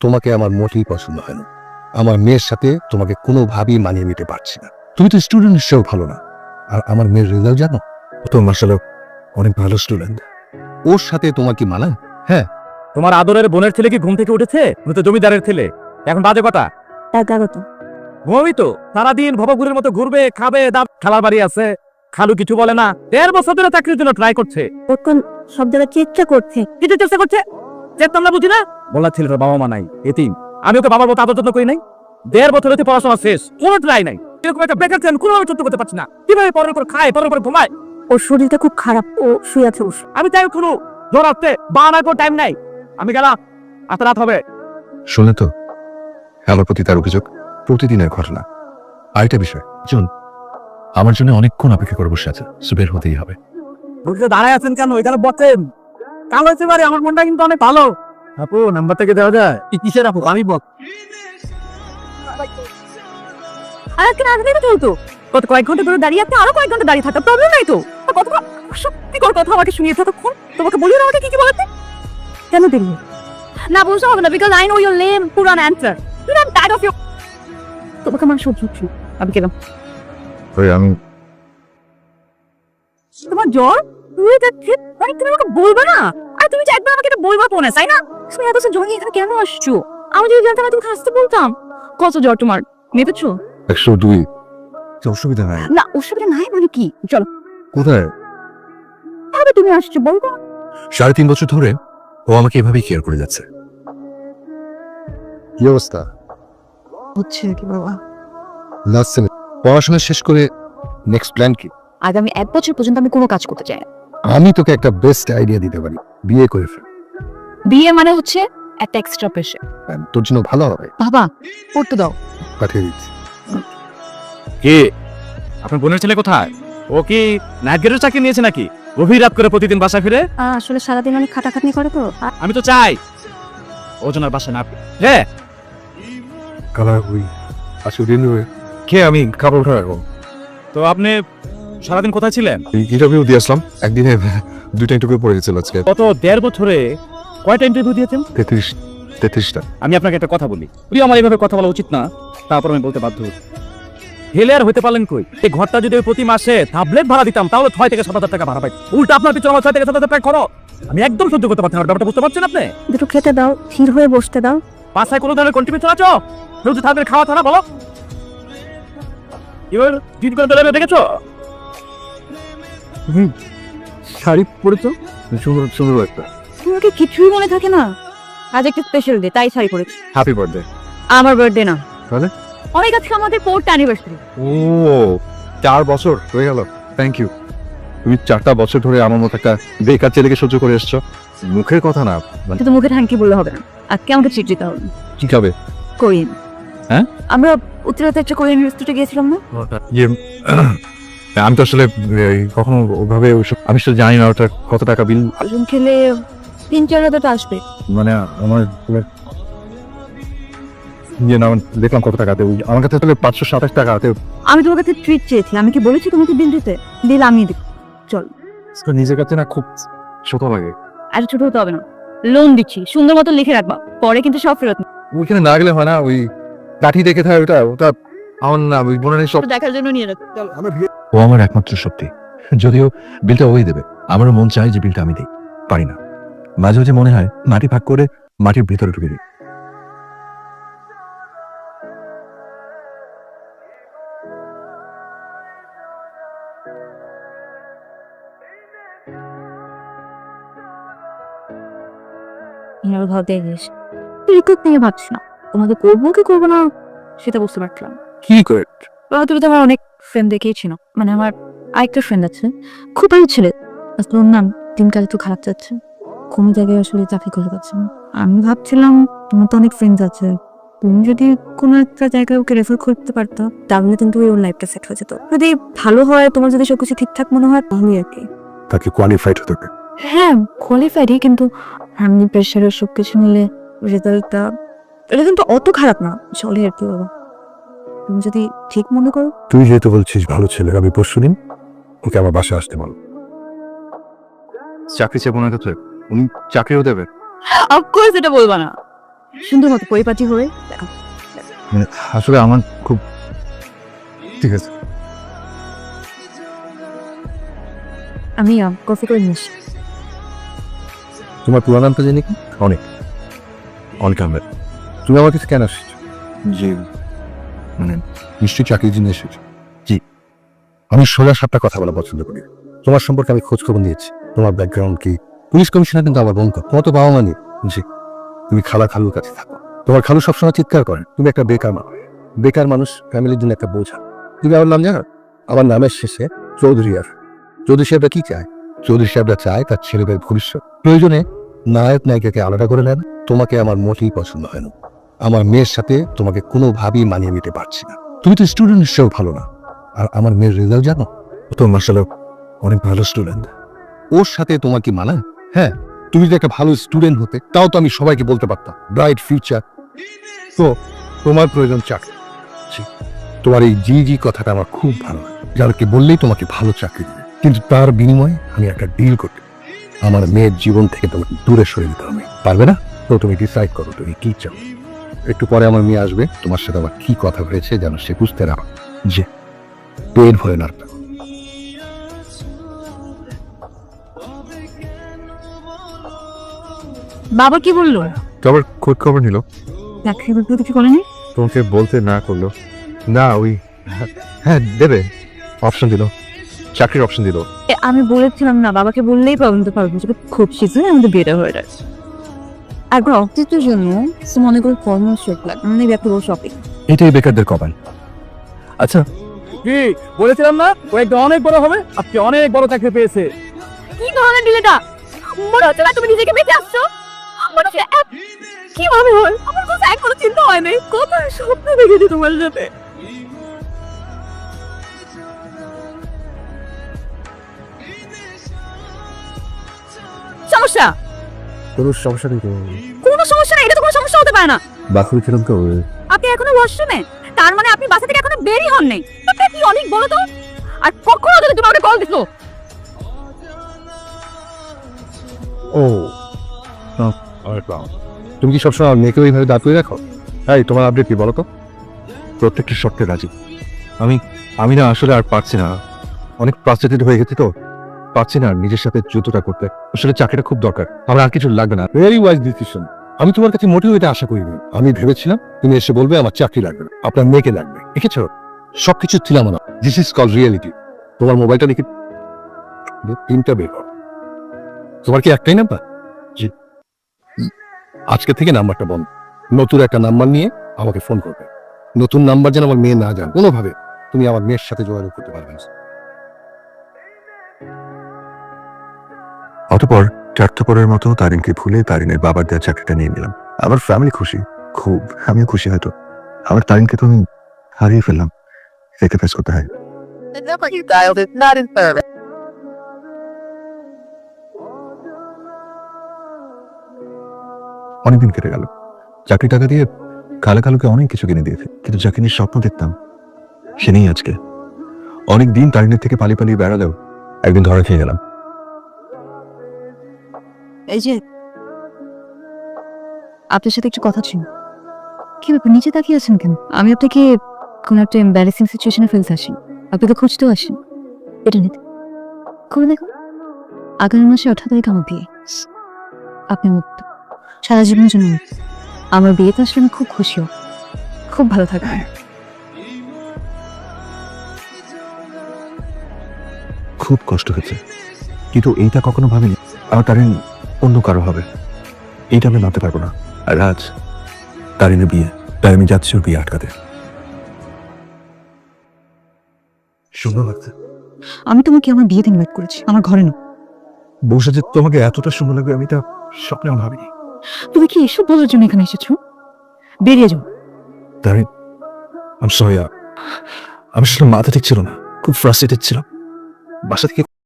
তোমাকে আমার মোটেই পছন্দ হয় না। আমার মেয়ের সাথে তোমাকে কোনোভাবেই মানিয়ে নিতে পারছি না। তুমি তো স্টুডেন্ট হিসেবেও ভালো না। আর আমার মেয়ের রেজাল্ট জানো? ও তো মার্শাল অনেক ভালো স্টুডেন্ট ওর সাথে তোমার কি মানায় তোমার আদরের বোনের ছেলে কি ঘুম থেকে উঠেছে? উনি তো জমিদারের ছেলে। এখন বাজে কটা এগারোটা ঘুমাবি তো? সারাদিন ভবঘুরের মতো ঘুরবে খাবে দাব খেলার বাড়ি আছে। খালু কিছু বলে না। দেড় বছর ধরে চাকরির জন্য ট্রাই করছে। সব জায়গায় চেষ্টা করছে। কিছু চেষ্টা করছে? চেষ্টা আমরা বুঝি না? বলার ছেলেটার বাবা মা নাই এতিম। আমি ওকে বাবার মতো আদর যত্ন করি নাই। দেড় বছর হতে পড়াশোনা শেষ কোনো ট্রাই নাই। এরকম একটা বেকার ছেলে কোনোভাবে চুক্তি করতে পারছি না। কীভাবে পরের উপর খায় পরের উপর ঘুমায়? ওর শরীরটা খুব খারাপ ও শুয়ে আছে আমি খুলু জ্বর আসতে বানার কোনো টাইম নাই। আমি গেলাম এত রাত হবে। শুনে তো? আমার প্রতি তার অভিযোগ প্রতিদিনের ঘটনা। আরেকটা বিষয় জুন আমার জন্য অনেকক্ষণ অপেক্ষা করে বসে আছে সো বের হতেই হবে। বুঝতে দাঁড়ায় আছেন কেন? এখানে বসেন। কাল হয়েছে পারে আমার মনটা কিন্তু অনেক ভালো। আপু নাম্বার থেকে দেওয়া যায়? কি কিসের আপু? আমি বল আর আজকে না আসলে তো চলতো কত কয়েক ঘণ্টা ধরে দাঁড়িয়ে আছে আরও কয়েক ঘণ্টা দাঁড়িয়ে থাকা প্রবলেম নাই তো? কত সত্যি কথা আমাকে শুনিয়ে ততক্ষণ তোমাকে বলিও না আমাকে কি কি বলাতে? কেন দিলি না বলতে হবে না because I know your name পুরান answer you I tired of you তোমাকে আমার সহ্য হচ্ছে। আমি গেলাম। ওই আমি তোমার জ্বর? হয়ে যাচ্ছে। মানে তুমি আমাকে বলবে না? আর তুমি যে একবার আমাকে এটা বলবা ফোনে তাই না? তুমি এত এখানে কেন আসছো? আমি যদি জানতাম আসতে বলতাম। কত জ্বর তোমার? মেপেছো? একশো দুই। অসুবিধা নাই। না অসুবিধা নাই মানে কি? চলো। কোথায়? তবে তুমি আসছো বলব। সাড়ে তিন বছর ধরে ও আমাকে এভাবেই কেয়ার করে যাচ্ছে। কি অবস্থা? হচ্ছে কি বাবা? লাস্ট পড়াশোনা শেষ করে নেক্সট প্ল্যান কি? আগামী এক বছর পর্যন্ত আমি কোনো কাজ করতে চাই না। আমি তোকে একটা বেস্ট আইডিয়া দিতে পারি। বিয়ে করে ফেল। বিয়ে মানে হচ্ছে একটা এক্সট্রা প্রেশার তোর জন্য ভালো হবে। বাবা পড়তে দাও। পাঠিয়ে দিচ্ছি। কি? আপনার বোনের ছেলে কোথায়? ও কি নাইট গেটের চাকরি নিয়েছে নাকি? গভীর রাত করে প্রতিদিন বাসা ফিরে? আসলে সারাদিন অনেক খাটাখাটনি করে তো। আমি তো চাই। ওজনের বাসা না। হ্যাঁ কালার ওই আজকে দিন খেয়ে আমি? কাপড় উঠে রাখব তো আপনি সারাদিন কোথায় ছিলেন? ইন্টারভিউ দিয়ে আসলাম। একদিনে দুইটা ইন্টারভিউ পড়ে গেছিল আজকে। গত দেড় বছরে কয়টা ইন্টারভিউ দিয়েছেন? তেত্রিশ তেত্রিশটা। আমি আপনাকে একটা কথা বলি। প্রিয় আমার এইভাবে কথা বলা উচিত না। তারপর আমি বলতে বাধ্য হেলে আর হইতে পারলেন কই? এই ঘরটা যদি প্রতি মাসে ট্যাবলেট ভাড়া দিতাম তাহলে ছয় থেকে সাত হাজার টাকা ভাড়া পাই উল্টা আপনার পিছনে আমার ছয় থেকে সাত হাজার টাকা খরচ। আমি একদম সহ্য করতে পারছি না ব্যাপারটা বুঝতে পারছেন আপনি? দুটো খেতে দাও স্থির হয়ে বসতে দাও। বাসায় কোনো ধরনের কন্ট্রিবিউশন আছো? রোজ তাদের খাওয়া থানা বলো। এবার দিন করে দলে দেখেছ? শাড়ি পরেছো? সুন্দর সুন্দর একটা তোমাকে কিছুই মনে থাকে না। আজ একটা স্পেশাল ডে তাই শাড়ি পরেছি হ্যাপি বার্থডে আমার বার্থডে না। তাহলে? অনেক আজকে আমাদের ফোর্থ অ্যানিভার্সারি ও চার বছর হয়ে গেল। থ্যাংক ইউ তুমি চারটা বছর ধরে আমার মতো একটা বেকার ছেলেকে সহ্য করে এসছো। মুখের কথা না মানে কিন্তু মুখে থ্যাংক ইউ বললে হবে না। আজকে আমাকে ট্রিট দিতে হবে। কি খাবে? কোরিয়ান হ্যাঁ? আমরা উত্তরাতে একটা কোরিয়ান রেস্টুরেন্টে গিয়েছিলাম না? ইয়ে আমি তো আসলে কখনো ওভাবে ওইসব আমি আসলে জানি না ওটা কত টাকা বিল খেলে তিন চার হাজার টাকা আসবে। মানে আমার ইয়ে না দেখলাম কত টাকাতে। ওই আমার কাছে তাহলে পাঁচশো সাতাশ টাকাতে। আমি তোমার কাছে ট্রিট চেয়েছি আমি কি বলেছি তোমাকে বিল দিতে? বিল আমি দিব। চল। নিজের কাছে না খুব ছোট লাগে। এত ছোট হতে হবে না। লোন দিচ্ছি সুন্দর মতো লিখে রাখবা। পরে কিন্তু সব ফেরত ওইখানে না গেলে হয় না ওই কাঠি দেখে থাকে ওটা ওটা আমার না ওই মনে সব দেখার জন্য নিয়ে রাখ চল। ও আমার একমাত্র শক্তি যদিও বিলটা ওই দেবে। আমারও মন চায় যে বিলটা আমি দিই। পারি না। মাঝে মাঝে মনে হয় মাটি ভাগ করে মাটির ভিতরে ঢুকে দিই। ভাবতে নিয়ে ভাবছি না? তোমাকে করব কি করব না সেটা বুঝতে পারছিলাম। কি করে? তুমি তো আমার অনেক ফ্রেন্ড দেখিয়েছিল মানে আমার আরেকটা ফ্রেন্ড আছে। খুব ভালো ছেলে। আসলে ওর নাম দিনকাল একটু খারাপ যাচ্ছে। কোনো জায়গায় আসলে চাকরি করে পাচ্ছে না আমি ভাবছিলাম তোমার তো অনেক ফ্রেন্ডস আছে। তুমি যদি কোনো একটা জায়গায় ওকে রেফার করতে পারতো তাহলে কিন্তু ওর লাইফটা সেট হয়ে যেত। যদি ভালো হয় তোমার যদি সবকিছু ঠিকঠাক মনে হয় তাহলে আর কি। তাকে কোয়ালিফাইড হতে হবে। হ্যাঁ কোয়ালিফাইডই কিন্তু ফ্যামিলি প্রেশারের সব কিছু মিলে রেজাল্টটা এটা কিন্তু অত খারাপ না চলে আর কি বাবা। তুমি যদি ঠিক মনে করো। তুই যেহেতু বলছিস ভালো ছেলে আমি পরশু দিন ওকে আমার বাসায় আসতে বল। চাকরি চেয়ে মনে হচ্ছে উনি চাকরিও দেবে। অফকোর্স এটা বলবা না। সুন্দর মতো পরিপাটি হয়ে দেখো মানে আসলে আমার খুব ঠিক আছে। আমি কফি করে নিয়ে আসি। তোমার পুরো নামটা জানি কি? অনেক। অনেক আহমেদ তুমি আমার কাছে কেন এসেছ জি। মানে নিশ্চয়ই চাকরির জন্য এসেছ। জি। আমি সোজা সাপটা কথা বলা পছন্দ করি। তোমার সম্পর্কে আমি খোঁজ খবর নিয়েছি। তোমার ব্যাকগ্রাউন্ড কি? পুলিশ কমিশনার কিন্তু আমার বন্ধু তোমার তো বাবা মা নেই জি তুমি খালা খালুর কাছে থাকো। তোমার খালু সবসময় চিৎকার করেন তুমি একটা বেকার মানুষ। বেকার মানুষ ফ্যামিলির জন্য একটা বোঝা। তুমি আমার নাম জানো? আমার নামের শেষে চৌধুরী আর। চৌধুরী সাহেবরা কি চায়? চৌধুরী সাহেবরা চায় তার ছেলেদের ভবিষ্যৎ। প্রয়োজনে নায়ক নায়িকাকে আলাদা করে নেন। তোমাকে আমার মোটেই পছন্দ হয় না। আমার মেয়ের সাথে তোমাকে কোনোভাবেই মানিয়ে নিতে পারছি না। তুমি তো স্টুডেন্ট হিসেবেও ভালো না। আর আমার মেয়ের রেজাল্ট জানো? তো মার্শাল অনেক ভালো স্টুডেন্ট। ওর সাথে তোমার কি মানায়? হ্যাঁ তুমি যদি একটা ভালো স্টুডেন্ট হতে, তাও তো আমি সবাইকে বলতে পারতাম ব্রাইট ফিউচার তো তোমার প্রয়োজন চাকরি। তোমার এই জি জি কথাটা আমার খুব ভালো লাগে। যাদেরকে বললেই তোমাকে ভালো চাকরি দেবে। কিন্তু তার বিনিময়ে আমি একটা ডিল করতে আমার মেয়ের জীবন থেকে তোমাকে দূরে সরে দিতে হবে। পারবে না? তো তুমি ডিসাইড করো, তুমি কি চাও। একটু পরে আমার মেয়ে আসবে, তোমার সাথে আমার কি কথা হয়েছে যেন সে বুঝতে না যে পেন হয়ে না বাবা কি বলল? তোমার খোঁজ খবর নিল। চাকরি বাকরি কিছু করেনি তোমাকে বলতে না করল। না ওই হ্যাঁ দেবে। অপশন দিল। চাকরির অপশন দিল। এ, আমি বলেছিলাম না বাবাকে বললেই প্রবলেম তো পারব যে খুব শীঘ্রই আমাদের বিয়েটা হয়ে যায় একবার অতীতের জন্য মনে করে ফর্মাল শর্ট লাগে মানে একটা বড় শপিং এটাই বেকারদের কপাল। আচ্ছা। কি? বলেছিলাম না? ও একদম অনেক বড় হবে আজকে অনেক বড় চাকরি পেয়েছে। কি ধরনের ডিলেটা মনে হচ্ছে না তুমি নিজেকে বেঁচে আসছো। মনে আমার এখনও চিন্তা হয় নাই। কত স্বপ্ন দেখেছি তোমার সাথে। সমস্যা? কোনো সমস্যা নেই কোনো সমস্যা না এটা তো কোনো সমস্যা হতে পারে না। বাথরুমে ছিলাম তো। আপনি এখনও ওয়াশরুমে তার মানে আপনি বাসা থেকে এখনও বেরই হন নাই কি অনেক বলো তো। আর কখনো যদি তুমি আমাকে কল দিছো ও তুমি কি সবসময় আমার মেয়েকে ওইভাবে দাঁড় করে রাখো? হ্যাঁ তোমার আপডেট কি বলো তো? প্রত্যেকটা শর্তে রাজি। আমি আমি না আসলে আর পারছি না। অনেক ফ্রাস্ট্রেটেড হয়ে গেছি তো। পারছি না আর নিজের সাথে যুদ্ধটা করতে। আসলে চাকরিটা খুব দরকার। আমার আর কিছু লাগবে না। ভেরি ওয়াইজ ডিসিশন আমি তোমার কাছে মোটেও এটা আশা করিনি। আমি ভেবেছিলাম তুমি এসে বলবে আমার চাকরি লাগবে না, আপনার মেয়েকে লাগবে। দেখেছ? সবকিছু ছিলাম না দিস ইজ কল রিয়েলিটি তোমার মোবাইলটা দেখি তিনটা বের তোমার কি একটাই নাম্বার। আজকে থেকে নাম্বারটা বন্ধ। নতুন একটা নাম্বার নিয়ে আমাকে ফোন করবে। নতুন নাম্বার যেন আমার মেয়ে না জান কোনোভাবে তুমি আমার মেয়ের সাথে যোগাযোগ করতে পারবে না। অতপর স্বার্থপরের মতো তারিনকে ভুলে তারিনের বাবার দেওয়া চাকরিটা নিয়ে নিলাম। আমার ফ্যামিলি খুশি খুব আমিও খুশি হয়তো। আমার তারিনকে তো আমি হারিয়ে ফেললাম। একে ফেস করতে হয়। অনেকদিন কেটে গেল। চাকরি টাকা দিয়ে কালো কালোকে অনেক কিছু কিনে দিয়েছে। কিন্তু যাকে নিয়ে স্বপ্ন দেখতাম, সে নেই আজকে। অনেক দিন তারিনের থেকে পালিয়ে পালিয়ে বেড়ালেও একদিন ধরা খেয়ে গেলাম। এই যে, আপনার সাথে একটু কথা ছিল। কি ব্যাপার, নিচে তাকিয়ে আছেন কেন? আমি আপনাকে কোন একটা এম্বারেসিং সিচুয়েশনে ফেলতে আসি আপনাকে খুঁজতেও আসি এটা নিতে। খুলে দেখুন। আগামী মাসে আমার বিয়ে আপনি মুক্ত। সারা জীবনের জন্য আমার বিয়েতে আসলে আমি খুব খুশি হব। খুব ভালো থাকবেন খুব কষ্ট হয়েছে। কিন্তু এইটা কখনো ভাবিনি। আমার তারিন অন্য কারও হবে। এইটা আমি মানতে পারব না। আর আজ তারিনের বিয়ে। তাই আমি যাচ্ছি ওর বিয়ে আটকাতে। সুন্দর লাগছে। আমি তোমাকে আমার বিয়েতে ইনভাইট করেছি। আমার ঘরে না বসে যে তোমাকে এতটা সুন্দর লাগবে আমি তা স্বপ্নেও ভাবিনি। তুমি কি এসব বলার জন্য এখানে এসেছ? বেরিয়ে যাও। তারে আমি সরি আমি আসলে মাথা ঠিক ছিল না, খুব ফ্রাস্ট্রেটেড ছিলাম। বাসা থেকে